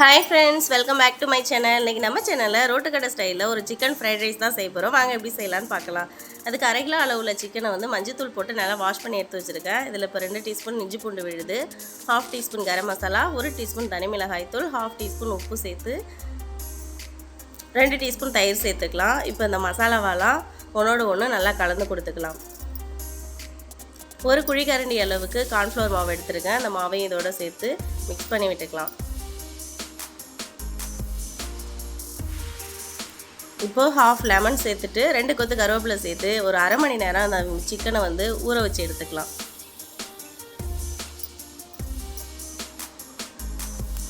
Hi friends welcome back to my channel இன்றைக்கி நம்ம சேனலில் ரோட்டுக்கடை ஸ்டைலில் ஒரு சிக்கன் ஃப்ரைட் ரைஸ் தான் செய்ய போகிறோம் வாங்க எப்படி செய்யலாம்னு பார்க்கலாம். அதுக்கு அரை கிலோ அளவுள்ள சிக்கனை வந்து மஞ்சத்தூள் போட்டு நல்லா வாஷ் பண்ணி எடுத்து வச்சுருக்கேன். இதில் இப்போ ரெண்டு டீஸ்பூன் இஞ்சி பூண்டு விழுது. ஹாஃப் டீஸ்பூன் கரம் மசாலா ஒரு டீஸ்பூன் தனி மிளகாய் தூள் ஹாஃப் டீஸ்பூன் உப்பு சேர்த்து ரெண்டு டீஸ்பூன் தயிர் சேர்த்துக்கலாம். இப்போ இந்த மசாலாவெல்லாம் ஒன்றோடு ஒன்று நல்லா கலந்து கொடுத்துக்கலாம். ஒரு குழிக்கரண்டி அளவுக்கு கார்ன்ஃப்ளவர் மாவு எடுத்துருக்கேன். அந்த மாவையும் இதோட சேர்த்து மிக்ஸ் பண்ணி விட்டுக்கலாம். இப்போது ஹாஃப் லெமன் சேர்த்துட்டு ரெண்டு கொத்து கருவேப்பிலை சேர்த்து ஒரு அரை மணி நேரம் அந்த சிக்கனை வந்து ஊற வச்சு எடுத்துக்கலாம்.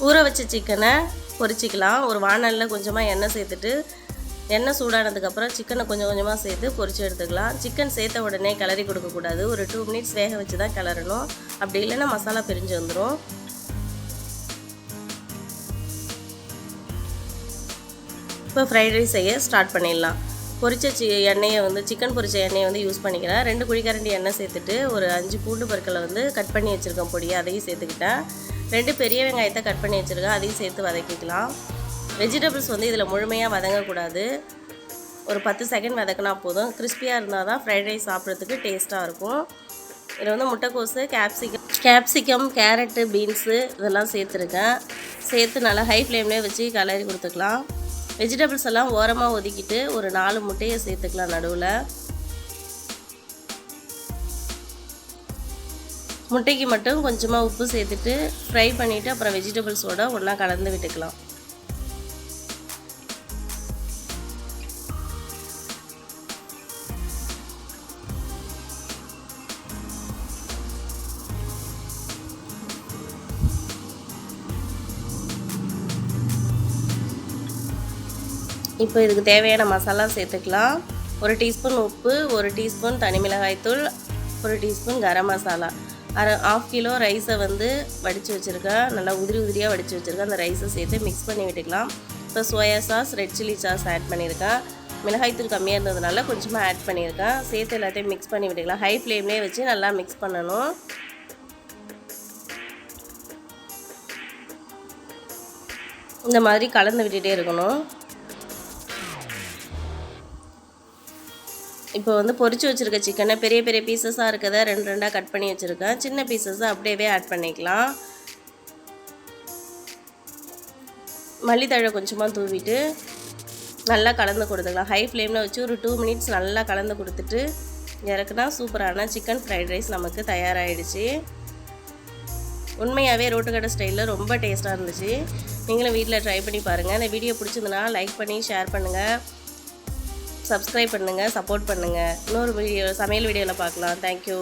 ஊற வச்ச சிக்கனை பொரிச்சிக்கலாம். ஒரு வானலில் கொஞ்சமாக எண்ணெய் சேர்த்துட்டு எண்ணெய் சூடானதுக்கப்புறம் சிக்கனை கொஞ்சம் கொஞ்சமாக சேர்த்து பொரிச்சு எடுத்துக்கலாம். சிக்கன் சேர்த்த உடனே கிளறி கொடுக்கக்கூடாது. ஒரு டூ மினிட்ஸ் வேக வச்சு தான் கிளறணும். அப்படி இல்லைன்னா மசாலா பிரிஞ்சு வந்துடும் இப்போ ஃப்ரைட் ரைஸ் செய்ய ஸ்டார்ட் பண்ணிடலாம். பொரிச்ச சி எண்ணெயை வந்து சிக்கன் பொரிச்ச எண்ணெயை வந்து யூஸ் பண்ணிக்கிறேன். ரெண்டு குழிக்கரண்டி எண்ணெய் சேர்த்துட்டு ஒரு அஞ்சு பூண்டு பொருட்களை வந்து கட் பண்ணி வச்சுருக்கேன் பொடியை அதையும் சேர்த்துக்கிட்டேன். ரெண்டு பெரிய வெங்காயத்தை கட் பண்ணி வச்சுருக்கேன் அதையும் சேர்த்து வதக்கிக்கலாம். வெஜிடபிள்ஸ் வந்து இதில் முழுமையாக வதங்கக்கூடாது. ஒரு பத்து செகண்ட் வதக்கினா போதும். கிறிஸ்பியாக இருந்தால் தான் ஃப்ரைட் ரைஸ் சாப்பிட்றதுக்கு டேஸ்ட்டாக இருக்கும். இதில் வந்து முட்டைக்கோஸு கேப்சிகம் கேப்சிகம் கேரட்டு பீன்ஸு இதெல்லாம் சேர்த்துருக்கேன். சேர்த்து நல்லா ஹை ஃப்ளேம்லேயே வச்சு கலரி கொடுத்துக்கலாம். வெஜிடபிள்ஸ் எல்லாம் ஓரமாக ஒதுக்கிட்டு ஒரு நாலு முட்டையை சேர்த்துக்கலாம் நடுவில். முட்டைக்கு மட்டும் கொஞ்சமாக உப்பு சேர்த்துட்டு ஃப்ரை பண்ணிவிட்டு அப்புறம் வெஜிடபிள்ஸோடு ஒன்றா கலந்து விட்டுக்கலாம். இப்போ இதுக்கு தேவையான மசாலா சேர்த்துக்கலாம். ஒரு டீஸ்பூன் உப்பு ஒரு டீஸ்பூன் தனி மிளகாய்த்தூள் ஒரு டீஸ்பூன் கரம் மசாலா. அரை ஆஃப் கிலோ ரைஸை வந்து வடித்து வச்சுருக்கேன். நல்லா உதிரி உதிரியாக வடித்து வச்சுருக்கேன். அந்த ரைஸை சேர்த்து மிக்ஸ் பண்ணி விட்டுக்கலாம். இப்போ soya sauce red chilli sauce add பண்ணியிருக்கேன். மிளகாய்த்தூள் கம்மியாக இருந்ததுனால கொஞ்சமாக ஆட் பண்ணியிருக்கேன். சேர்த்து எல்லாத்தையும் மிக்ஸ் பண்ணி விட்டுக்கலாம். ஹை ஃப்ளேம்லேயே வச்சு நல்லா மிக்ஸ் பண்ணணும். இந்த மாதிரி கலந்து விட்டுகிட்டே இருக்கணும். இப்போ வந்து பொறிச்சு வச்சுருக்க சிக்கனை பெரிய பெரிய பீசஸாக இருக்கதை ரெண்டு ரெண்டாக கட் பண்ணி வச்சுருக்கேன். சின்ன பீசஸை அப்படியே ஆட் பண்ணிக்கலாம். மல்லித்தழை கொஞ்சமாக தூவிட்டு நல்லா கலந்து கொடுத்துக்கலாம். ஹை ஃப்ளேமில் வச்சு ஒரு டூ மினிட்ஸ் நல்லா கலந்து கொடுத்துட்டு இறக்குனா சூப்பரான சிக்கன் ஃப்ரைட் ரைஸ் நமக்கு தயாராகிடுச்சு உண்மையாகவே ரோட்டுக்கடை ஸ்டைலில் ரொம்ப டேஸ்ட்டாக இருந்துச்சு. நீங்களும் வீட்டில் ட்ரை பண்ணி பாருங்கள் இந்த வீடியோ பிடிச்சிருந்தனா லைக் பண்ணி ஷேர் பண்ணுங்கள் சப்ஸ்கிரைப் பண்ணுங்கள் சப்போர்ட் பண்ணுங்கள் இன்னொரு வீடியோ சமையல் வீடியோவில் பார்க்கலாம். தேங்க்யூ